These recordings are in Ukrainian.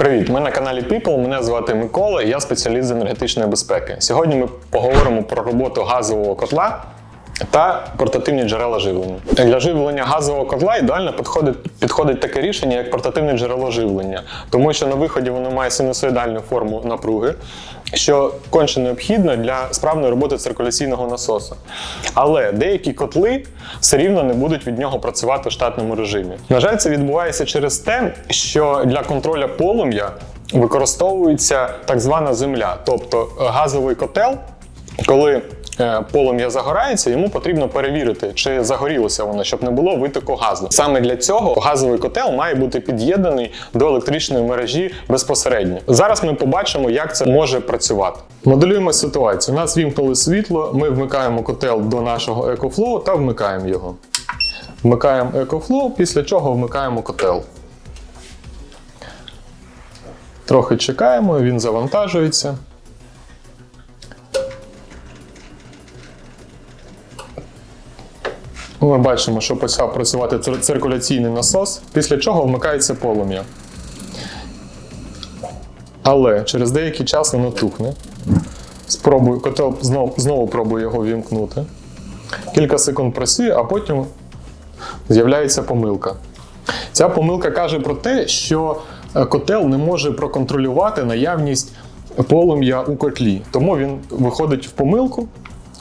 Привіт, ми на каналі People. Мене звати Микола, я спеціаліст з енергетичної безпеки. Сьогодні ми поговоримо про роботу газового котла та портативні джерела живлення. Для живлення газового котла ідеально підходить, підходить таке рішення, як портативне джерело живлення, тому що на виході воно має синусоїдальну форму напруги, що конче необхідно для справної роботи циркуляційного насосу. Але деякі котли все рівно не будуть від нього працювати в штатному режимі. На жаль, це відбувається через те, що для контроля полум'я використовується так звана земля, тобто газовий котел, коли полум'я загорається, йому потрібно перевірити, чи загорілося воно, щоб не було витоку газу. Саме для цього газовий котел має бути під'єднаний до електричної мережі безпосередньо. Зараз ми побачимо, як це може працювати. Моделюємо ситуацію. У нас вімкнули світло, ми вмикаємо котел до нашого EcoFlow та вмикаємо його. Вмикаємо EcoFlow, після чого вмикаємо котел. Трохи чекаємо, він завантажується. Ми бачимо, що почав працювати цир- циркуляційний насос, після чого вмикається полум'я. Але через деякий час воно тухне. Спробую, котел знову, знову пробую його вімкнути. Кілька секунд працює, а потім з'являється помилка. Ця помилка каже про те, що е, котел не може проконтролювати наявність полум'я у котлі, тому він виходить в помилку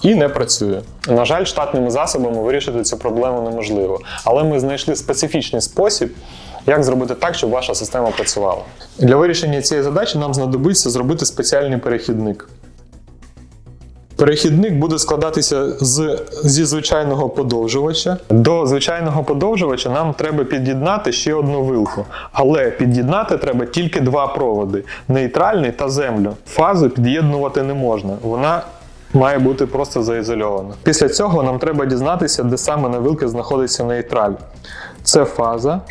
і не працює. На жаль, штатними засобами вирішити цю проблему неможливо, але ми знайшли специфічний спосіб, як зробити так, щоб ваша система працювала. Для вирішення цієї задачі нам знадобиться зробити спеціальний перехідник. Перехідник буде складатися з, зі звичайного подовжувача. До звичайного подовжувача нам треба під'єднати ще одну вилку. Але під'єднати треба тільки два проводи: нейтральний та землю. Фазу під'єднувати не можна. Вона має бути просто заізольована. Після цього нам треба дізнатися, де саме на вилки знаходиться нейтраль. Це фаза.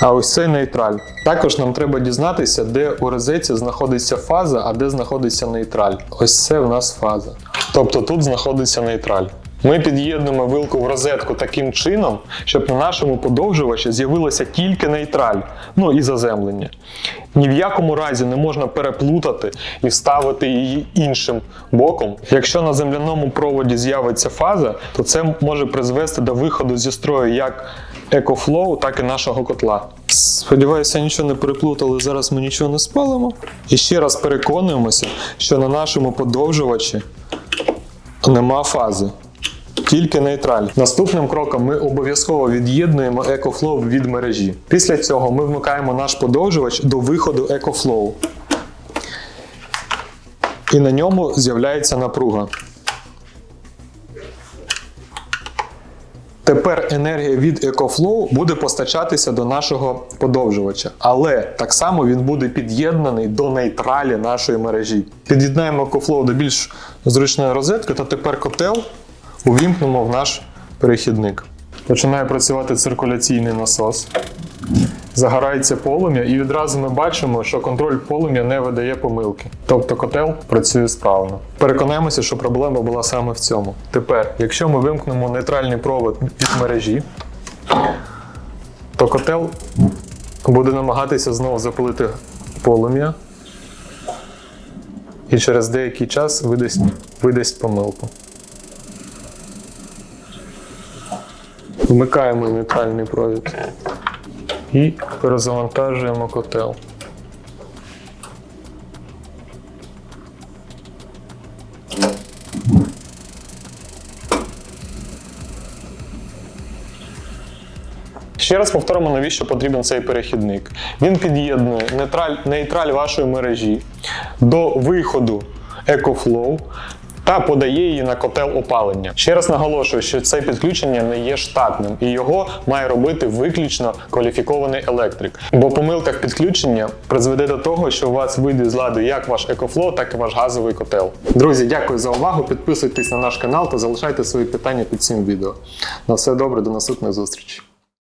А ось цей нейтраль. Також нам треба дізнатися, де у розетці знаходиться фаза, а де знаходиться нейтраль. Ось це в нас фаза. Тобто тут знаходиться нейтраль. Ми під'єднуємо вилку в розетку таким чином, щоб на нашому подовжувачі з'явилося тільки нейтраль, ну і заземлення. Ні в якому разі не можна переплутати і вставити її іншим боком. Якщо на земляному проводі з'явиться фаза, то це може призвести до виходу зі строю як EcoFlow, так і нашого котла. Сподіваюся, нічого не переплутали. Зараз ми нічого не спалимо. І ще раз переконуємося, що на нашому подовжувачі нема фази. Тільки нейтраль. Наступним кроком ми обов'язково від'єднуємо EcoFlow від мережі. Після цього ми вмикаємо наш подовжувач до виходу EcoFlow. І на ньому з'являється напруга. Тепер енергія від EcoFlow буде постачатися до нашого подовжувача, але так само він буде під'єднаний до нейтралі нашої мережі. Під'єднаємо EcoFlow до більш зручної розетки, та тепер котел увімкнемо в наш перехідник. Починає працювати циркуляційний насос. Загорається полум'я, і відразу ми бачимо, що контроль полум'я не видає помилки. Тобто котел працює справно. Переконаємося, що проблема була саме в цьому. Тепер, якщо ми вимкнемо нейтральний провод від мережі, то котел буде намагатися знову запалити полум'я і через деякий час видасть, видасть помилку. Вмикаємо нейтральний провід і перезавантажуємо котел. Ще раз повторимо, навіщо потрібен цей перехідник. Він під'єднує нейтраль, нейтраль вашої мережі до виходу EcoFlow та подає її на котел опалення. Ще раз наголошую, що це підключення не є штатним і його має робити виключно кваліфікований електрик. Бо помилка в підключенні призведе до того, що у вас вийде з ладу як ваш EcoFlow, так і ваш газовий котел. Друзі, дякую за увагу. Підписуйтесь на наш канал та залишайте свої питання під цим відео. На все добре, до наступних зустрічей.